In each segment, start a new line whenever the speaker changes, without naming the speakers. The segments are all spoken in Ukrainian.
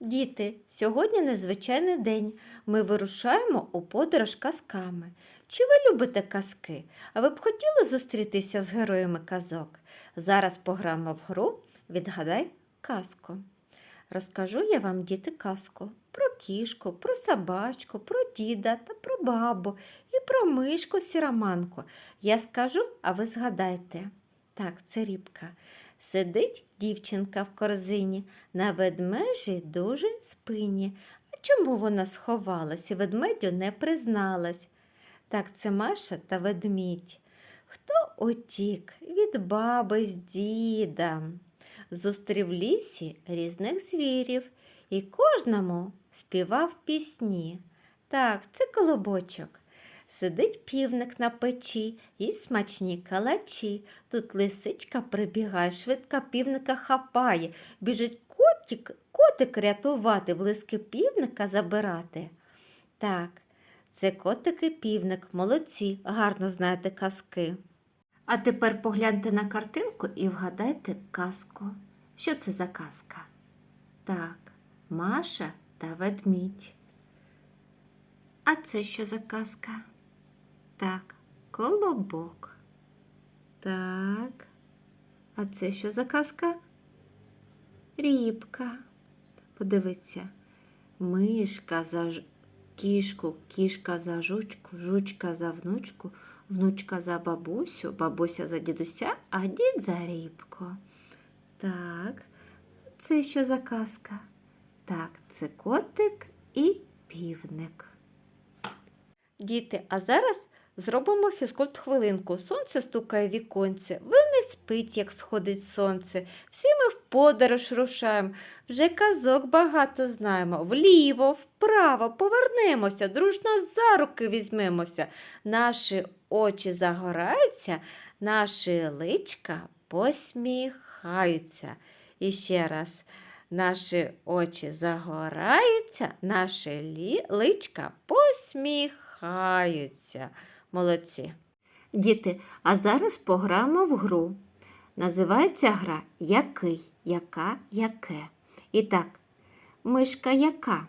Діти, сьогодні незвичайний день. Ми вирушаємо у подорож казками. Чи ви любите казки? А ви б хотіли зустрітися з героями казок? Зараз пограємо в гру Відгадай казку. Розкажу я вам, діти, казку про кішку, про собачку, про діда та про бабу і про мишку сіраманку. Я скажу, а ви згадайте. Так, це рібка. Сидить дівчинка в корзині на ведмежій дуже спині. А чому вона сховалась і ведмедю не призналась? Так, це Маша та ведмідь. Хто утік від баби з дідом? Зустрів лісі різних звірів і кожному співав пісні. Так, це колобочок. Сидить півник на печі і смачні калачі. Тут лисичка прибігає, швидко півника хапає, біжить котик, котик рятувати, влиски півника забирати. Так, це котик і півник, молодці, гарно знаєте казки. А тепер погляньте на картинку і вгадайте казку. Що це за казка? Так, Маша та ведмідь. А це що за казка? Так, колобок. Так. А це що за казка? Рібка. Подивіться. Мишка за ж- кішку, кішка за жучку, жучка за внучку, внучка за бабусю, бабуся за дідуся, а дід за рібку. Так, це що за казка? Так, це котик і півник. Діти, а зараз зробимо фізкульт хвилинку. Сонце стукає в віконце, ви не спить, як сходить сонце. Всі ми в подорож рушаємо. Вже казок багато знаємо. Вліво, вправо повернемося, дружно за руки візьмемося. Наші очі загораються, наші личка посміхаються. І ще раз. Наші очі загораються, наші личка посміхаються. Молодці. Діти, а зараз пограємо в гру. Називається гра Який, яка, яке. І так, мишка яка?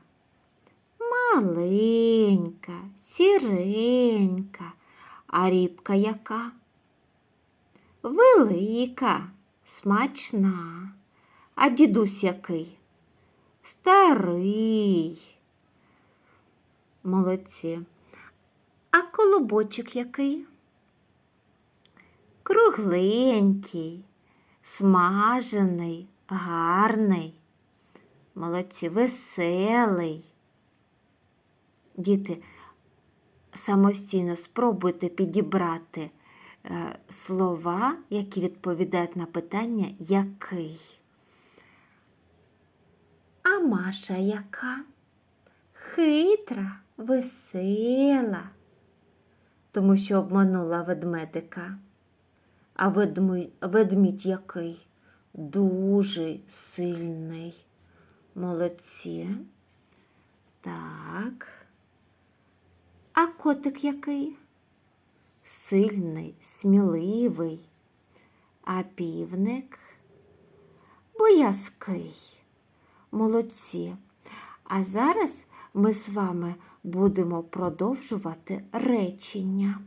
Маленька, сіренька, а рібка яка? Велика, смачна. А дідусь який? Старий. Молодці. А колобочок який? Кругленький, смажений, гарний. Молодці, веселий. Діти, самостійно спробуйте підібрати е, слова, які відповідають на питання який. А Маша яка? Хитра, весела, тому що обманула ведмедика. А ведмідь, який? Дуже сильний. Молодці. Так. А котик який? Сильний, сміливий. А півник боязкий. Молодці. А зараз ми з вами будемо продовжувати речення.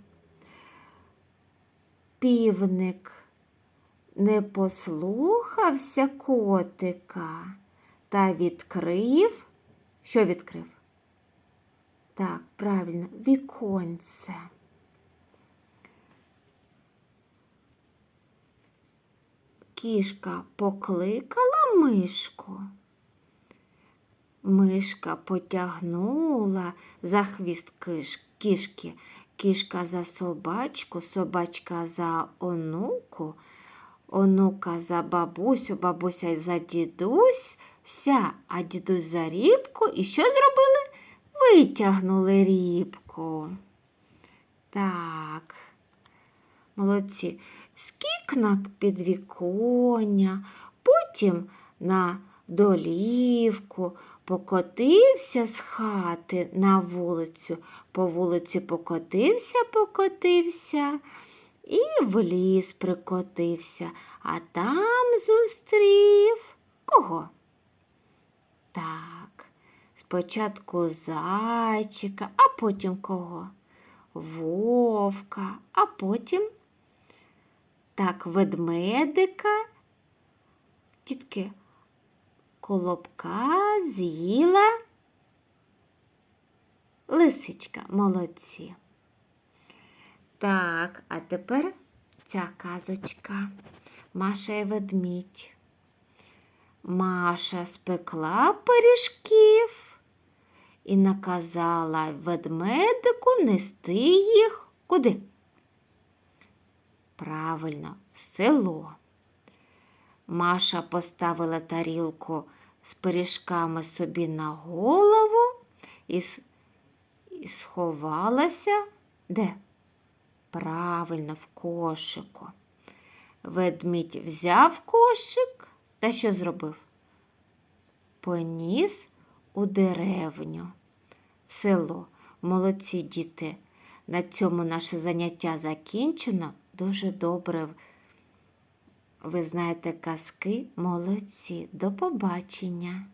Півник не послухався котика та відкрив. Що відкрив? Так, правильно, віконце. Кішка покликала мишку. Мишка потягнула за хвіст кішки, кішка за собачку, собачка за онуку, онука за бабусю, бабуся за дідуся, а дідусь за рібку. І що зробили? Витягнули рібку. Так, молодці. Скік на підвіконня, потім на долівку, покотився з хати на вулицю, по вулиці покотився, покотився і в ліс прикотився, а там зустрів кого? Так, Спочатку зайчика, а потім кого? Вовка, а потім так, ведмедика. Тітки, колобка з'їла. Лисичка, молодці. Так, а тепер ця казочка. Маша і ведмідь. Маша спекла пиріжків і наказала ведмедику нести їх куди? Правильно, в село. Маша поставила тарілку з пиріжками собі на голову і, сховалася де? Правильно, в кошику. Ведмідь взяв кошик та що зробив? Поніс у деревню, в село. Молодці діти. На цьому наше заняття закінчено. Дуже добре. Ви знаєте казки. Молодці. До побачення.